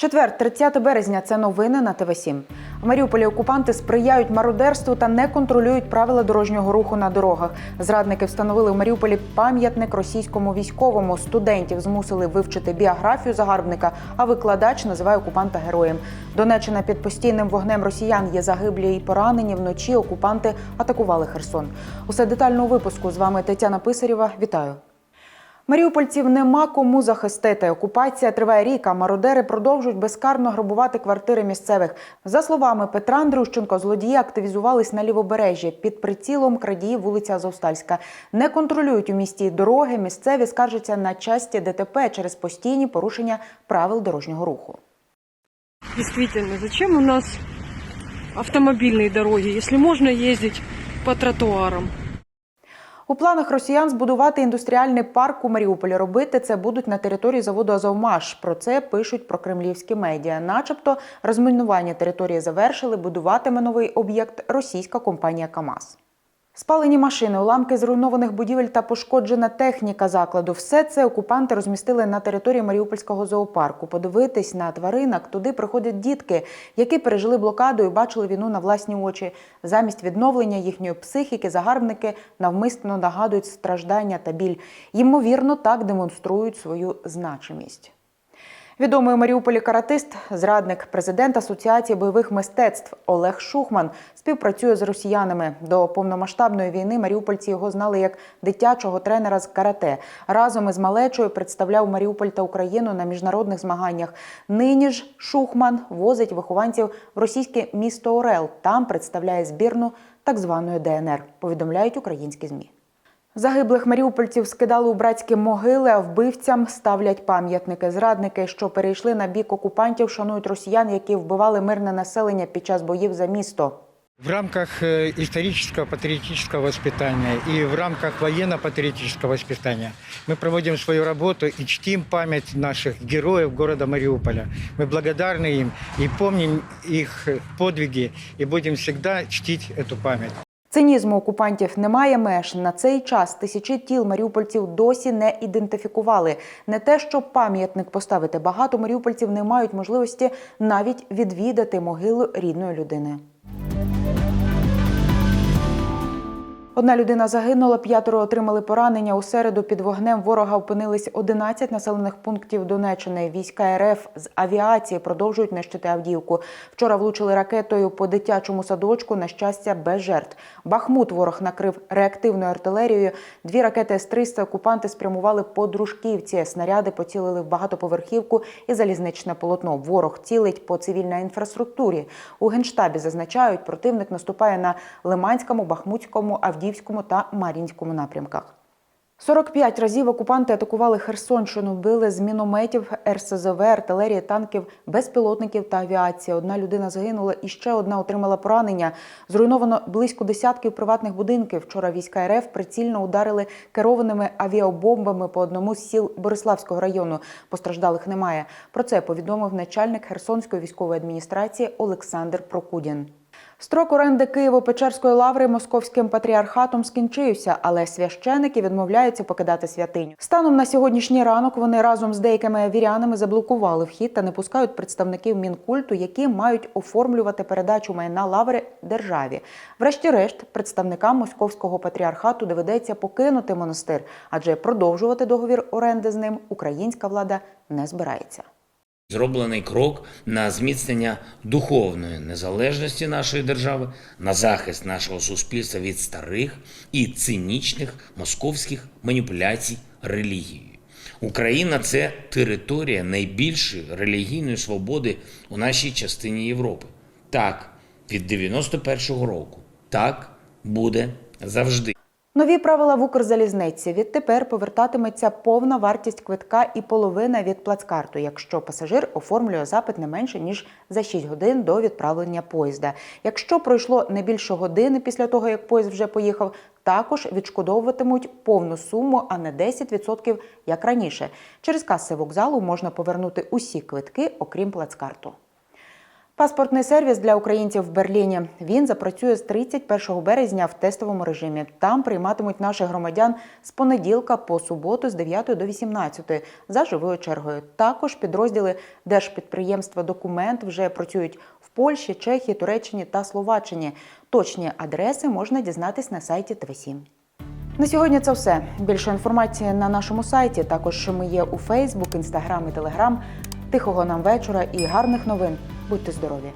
Четвер, 30 березня. Це новини на ТВ 7 В Маріуполі окупанти сприяють мародерству та не контролюють правила дорожнього руху на дорогах. Зрадники встановили в Маріуполі пам'ятник російському військовому. Студентів змусили вивчити біографію загарбника, а викладач називає окупанта героєм. Донеччина під постійним вогнем росіян є загиблі і поранені. Вночі окупанти атакували Херсон. Усе детально у випуску. З вами Тетяна Писарєва. Вітаю. Маріупольців нема кому захистити. Окупація триває рік, а мародери продовжують безкарно грабувати квартири місцевих. За словами Петра Андрющенко, злодії активізувались на лівобережжі. Під прицілом крадіїв вулиця Азовстальська. Не контролюють у місті дороги. Місцеві скаржаться на часті ДТП через постійні порушення правил дорожнього руху. Действительно, зачем у нас автомобильные дороги, если можно ездить по тротуарам? У планах росіян збудувати індустріальний парк у Маріуполі. Робити це будуть на території заводу Азовмаш. Про це пишуть про кремлівські медіа. Начебто, розмінування території завершили. Будуватиме новий об'єкт російська компанія КАМАЗ. Спалені машини, уламки зруйнованих будівель та пошкоджена техніка закладу. Все це окупанти розмістили на території Маріупольського зоопарку. Подивитись на тваринок туди приходять дітки, які пережили блокаду і бачили війну на власні очі. Замість відновлення їхньої психіки загарбники навмисно нагадують страждання та біль. Ймовірно, так демонструють свою значимість. Відомий у Маріуполі каратист, зрадник, президент Асоціації бойових мистецтв Олег Шухман співпрацює з росіянами. До повномасштабної війни маріупольці його знали як дитячого тренера з карате. Разом із малечою представляв Маріуполь та Україну на міжнародних змаганнях. Нині ж Шухман возить вихованців в російське місто Орел. Там представляє збірну так званої ДНР. Повідомляють українські змі. Загиблих маріупольців скидали у братські могили, а вбивцям ставлять пам'ятники. Зрадники, що перейшли на бік окупантів, шанують росіян, які вбивали мирне населення під час боїв за місто. В рамках э, исторического патриотического воспитания и в рамках военно-патриотического воспитания мы проводим свою работу и чтим память наших героев города Мариуполя. Мы благодарны им и помним их подвиги и будем всегда чтить эту память. Цинізму окупантів немає меж. На цей час тисячі тіл маріупольців досі не ідентифікували. Не те, щоб пам'ятник поставити, багато маріупольців не мають можливості навіть відвідати могилу рідної людини. Одна людина загинула, п'ятеро отримали поранення. У середу під вогнем ворога опинились 11 населених пунктів Донеччини. Війська РФ з авіації продовжують нищити Авдіївку. Вчора влучили ракетою по дитячому садочку. На щастя, без жертв. Бахмут ворог накрив реактивною артилерією. Дві ракети С-300 окупанти спрямували по дружківці. Снаряди поцілили в багатоповерхівку і залізничне полотно. Ворог цілить по цивільній інфраструктурі. У генштабі зазначають, противник наступає на Лиманському, Бахмутському, Авдіївському та Мар'їнському напрямках. 45 разів окупанти атакували Херсонщину, били з мінометів, РСЗВ, артилерії, танків, безпілотників та авіації. Одна людина загинула і ще одна отримала поранення. Зруйновано близько десятків приватних будинків. Вчора війська РФ прицільно ударили керованими авіабомбами по одному з сіл Бориславського району. Постраждалих немає. Про це повідомив начальник Херсонської військової адміністрації Олександр Прокудін. Строк оренди Києво-Печерської лаври московським патріархатом скінчився, але священики відмовляються покидати святиню. Станом на сьогоднішній ранок вони разом з деякими вірянами заблокували вхід та не пускають представників мінкульту, які мають оформлювати передачу майна лаври державі. Врешті-решт, представникам московського патріархату доведеться покинути монастир, адже продовжувати договір оренди з ним українська влада не збирається. Зроблений крок на зміцнення духовної незалежності нашої держави, на захист нашого суспільства від старих і цинічних московських маніпуляцій релігією. Україна це територія найбільшої релігійної свободи у нашій частині Європи. Так, від 91-го року. Так буде завжди. Нові правила в Укрзалізниці. Відтепер повертатиметься повна вартість квитка і половина від плацкарту, якщо пасажир оформлює запит не менше ніж за 6 годин до відправлення поїзда. Якщо пройшло не більше години після того, як поїзд вже поїхав, також відшкодовуватимуть повну суму, а не 10%, як раніше. Через каси вокзалу можна повернути усі квитки, окрім плацкарту. Паспортний сервіс для українців в Берліні. Він запрацює з 31 березня в тестовому режимі. Там прийматимуть наших громадян з понеділка по суботу з 9 до 18 за живою чергою. Також підрозділи держпідприємства Документ вже працюють в Польщі, Чехії, Туреччині та Словаччині. Точні адреси можна дізнатись на сайті ТВ7. На сьогодні це все. Більше інформації на нашому сайті. Також ми є у Фейсбук, Інстаграм і Телеграм. Тихого нам вечора і гарних новин. Будьте здорові!